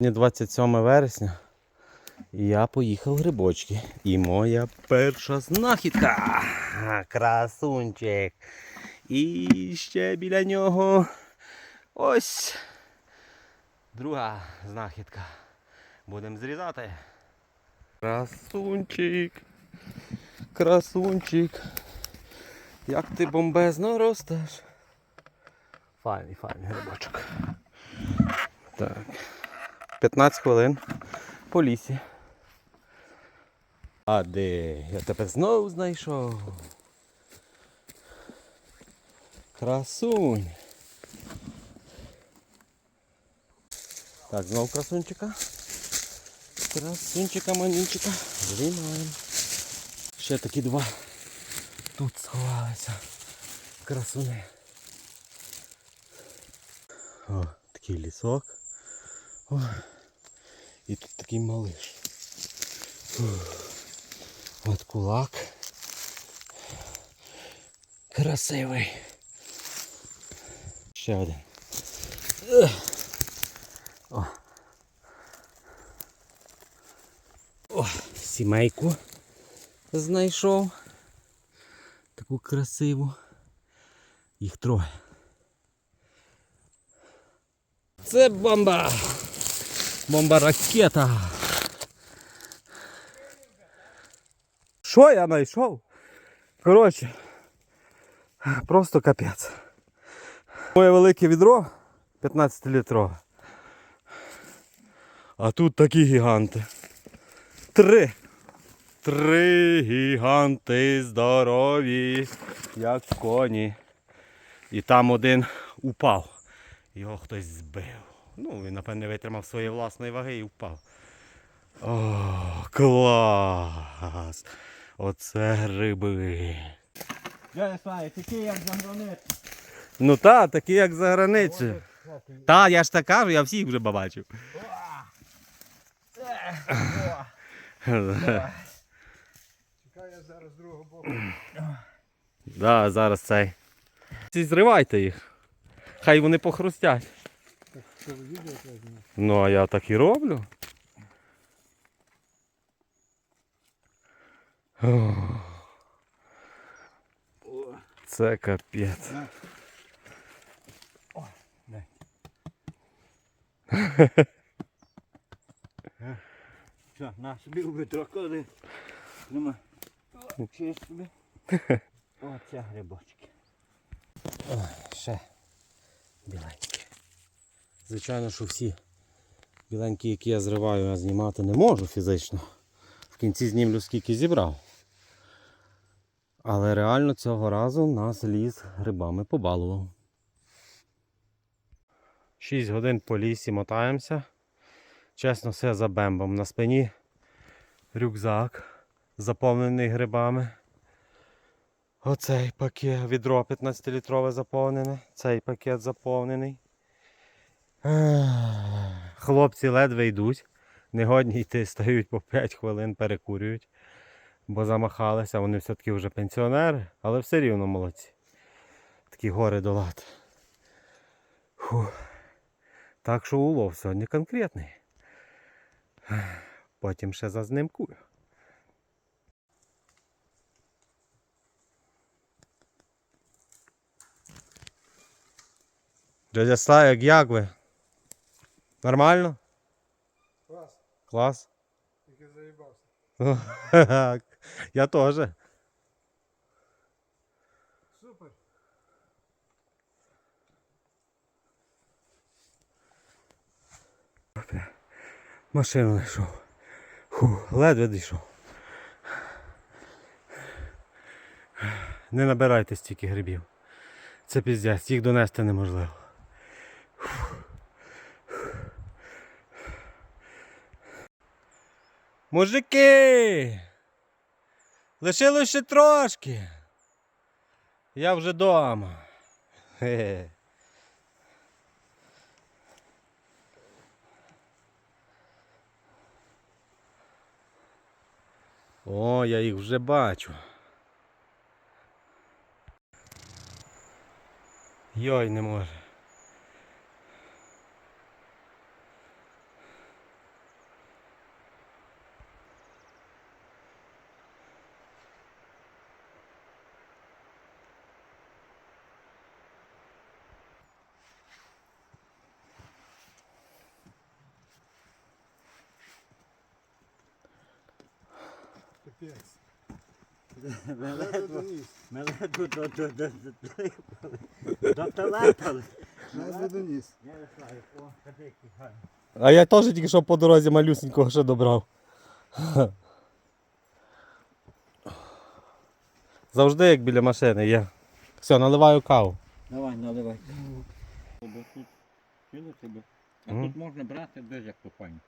Сьогодні 27 вересня. Я поїхав грибочки. І моя перша знахідка. Красунчик. І ще біля нього ось друга знахідка. Будемо зрізати. Красунчик. Красунчик. Як ти бомбезно ростеш. Файний, файний грибочок. Так. 15 хвилин по лісі. А де? Я тебе знову знайшов. Красунь. Так, знов красунчика. Красунчика, манінчика. Знімаємо. Ще такі два. Тут сховалися. Красуни. О, такий лісок. О, і тут такий малиш. От кулак. Красивий. Ще один. О. О, сімейку знайшов. Таку красиву. Їх троє. Це бомба! Бомба ракета. Що я знайшов? Коротше, просто капець. Моє велике відро 15 літрове. А тут такі гіганти. Три. Три гіганти здорові, як коні. І там один упав. Його хтось збив. Ну, він, напевне, витримав своєї власної ваги і впав. О, клас! Оце гриби. Я не знаю, такі як за гранит. Ну та, такі як за границею. Та, я ж так кажу, я всіх вже побачив. Чекай, я зараз з другого боку. Да, зараз цей. Зривайте їх. Хай вони похрустять. Так, що ви відео треба? Ну, а я так і роблю. Це капець. Що, на собі ви трокоди. Нема. Чи собі? Оце грибочки. Ой, ще біленькі. Звичайно, що всі біленькі, які я зриваю, я знімати не можу фізично. В кінці знімлю скільки зібрав. Але реально цього разу нас ліс грибами побалував. 6 годин по лісі мотаємося. Чесно, все за бембом. На спині рюкзак заповнений грибами. Оцей пакет, відро 15-літрове заповнене, цей пакет заповнений. Хлопці ледве йдуть. Негодні йти, стають по 5 хвилин, перекурюють, бо замахалися, вони все-таки вже пенсіонери, але все рівно молодці. Такі гори долати. Так що улов сьогодні конкретний. Потім ще зазнимкую. Дядя Славик, як ви? Нормально? Клас, Клас? тільки заїбався. Я теж. Супер. Машину знайшов. Фу, ледве дійшов. Не набирайте стільки грибів. Це піздець, їх донести неможливо. Мужики! Лишилось ще трошки. Я вже дома. Хе-хе. О, я їх вже бачу. Йой, не може. Капець. Ледве Ледве. Ми ледве до, до, до, до, до телепали. Ледве доніс. Я не знаю, о, який гарний. А я теж тільки що по дорозі малюсенького ще добрав. Завжди як біля машини є. Все, наливаю каву. Давай, наливай. Бо тут, чули тебе? А тут можна брати дуже як файно.